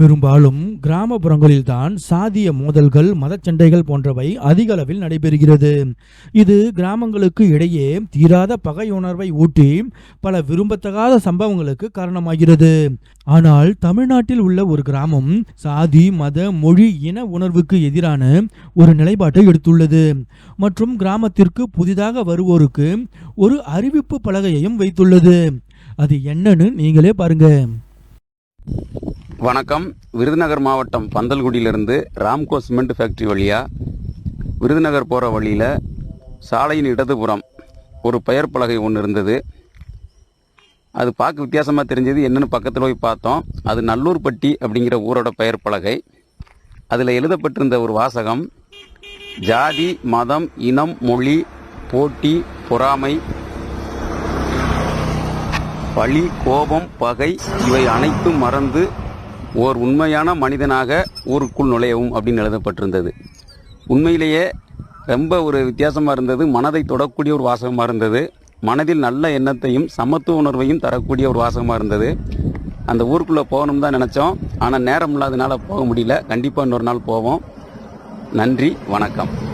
பெரும்பாலும் கிராமப்புறங்களில்தான் சாதிய மோதல்கள் மதச்சண்டைகள் போன்றவை அதிக அளவில் நடைபெறுகிறது. இது கிராமங்களுக்கு இடையே தீராத பகையுணர்வை ஊட்டி பல விரும்பத்தகாத சம்பவங்களுக்கு காரணமாகிறது. ஆனால் தமிழ்நாட்டில் உள்ள ஒரு கிராமம் சாதி மத மொழி இன உணர்வுக்கு எதிரான ஒரு நிலைப்பாட்டை எடுத்துள்ளது. மற்றும் கிராமத்திற்கு புதிதாக வருவோருக்கு ஒரு அறிவிப்பு பலகையையும் வைத்துள்ளது. அது என்னன்னு நீங்களே பாருங்க. வணக்கம். விருதுநகர் மாவட்டம் பந்தல்குடியிலிருந்து ராம்கோ சிமெண்ட் ஃபேக்ட்ரி வழியாக விருதுநகர் போகிற வழியில் சாலையின் இடதுபுறம் ஒரு பெயர் பலகை ஒன்று இருந்தது. அது பார்க்க வித்தியாசமாக தெரிஞ்சது. என்னென்னு பக்கத்தில் போய் பார்த்தோம். அது நல்லூர்பட்டி அப்படிங்கிற ஊரோட பெயர் பலகை. அதில் எழுதப்பட்டிருந்த ஒரு வாசகம் ஜாதி மதம் இனம் மொழி போட்டி பொறாமை பழி கோபம் பகை இவை அனைத்தும் மறந்து ஓர் உண்மையான மனிதனாக ஊருக்குள் நுழையவும் அப்படின்னு எழுதப்பட்டிருந்தது. உண்மையிலேயே ரொம்ப ஒரு வித்தியாசமாக இருந்தது. மனதை தொடக்கூடிய ஒரு வாசகமாக இருந்தது. மனதில் நல்ல எண்ணத்தையும் சமத்துவ உணர்வையும் தரக்கூடிய ஒரு வாசகமாக இருந்தது. அந்த ஊருக்குள்ளே போகணும் தான் நினச்சோம். ஆனால் நேரம் இல்லாதனால போக முடியல. கண்டிப்பாக இன்னொரு நாள் போவோம். நன்றி. வணக்கம்.